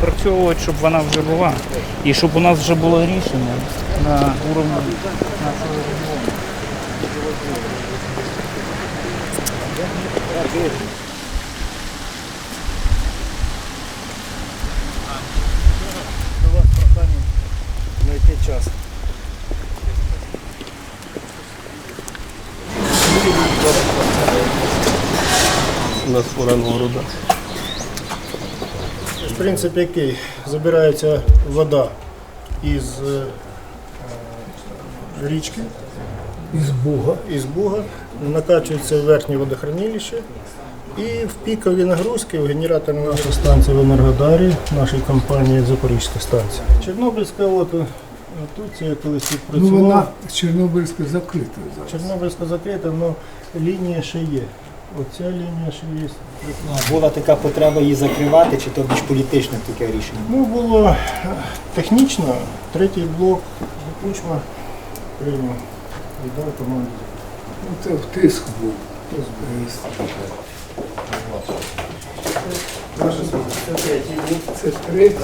допрацьовувати, щоб вона вже була. І щоб у нас вже було рішення на уровні нашого регіону. До вас прохання знайти час. У нас уран города. Принцип який? Забирається вода із е, річки, із буга, із буга накачується в верхнє водохранилище і в пікові нагрузки в генераторна наша станція в Енергодарі, нашої компанії Запорізька станція. Чорнобильська от е, тут це я колись тут Ну, працював. вона Чорнобильська закрита зараз. Чорнобильська закрита, але лінія ще є. Оця лінія ще є. Була така потреба її закривати, чи то більш політичне таке рішення? Ну, було е, технічно, третій блок Кучма прийняв і дав команду. Ну, це в тиск був. Це третій.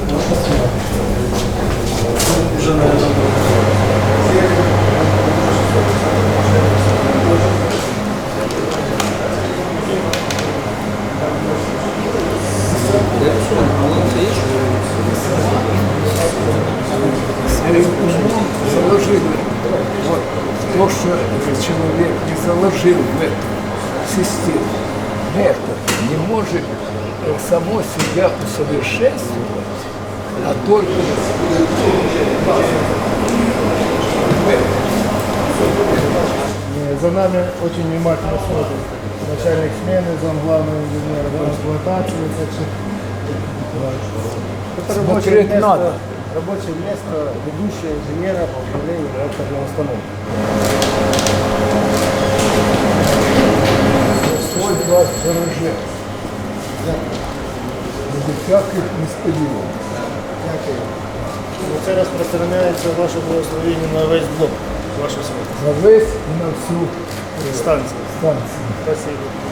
Заложили. Вот то, что человек не заложил в эту систему, метод не может э, само себя усовершенствовать, а только Э, За нами очень внимательно смотрит начальник смены, зам главного инженера по эксплуатации. Так что, да. Это рабочее Смотреть место, надо. рабочее место ведущего инженера по управлению реакторной установкой. Вас береже. Від всяких несподіванок. Дякую. Ну, Це розпространяється ваше благословення на весь блок, вашу смерть. На весь і на всю станцію. станцію. Спасибо.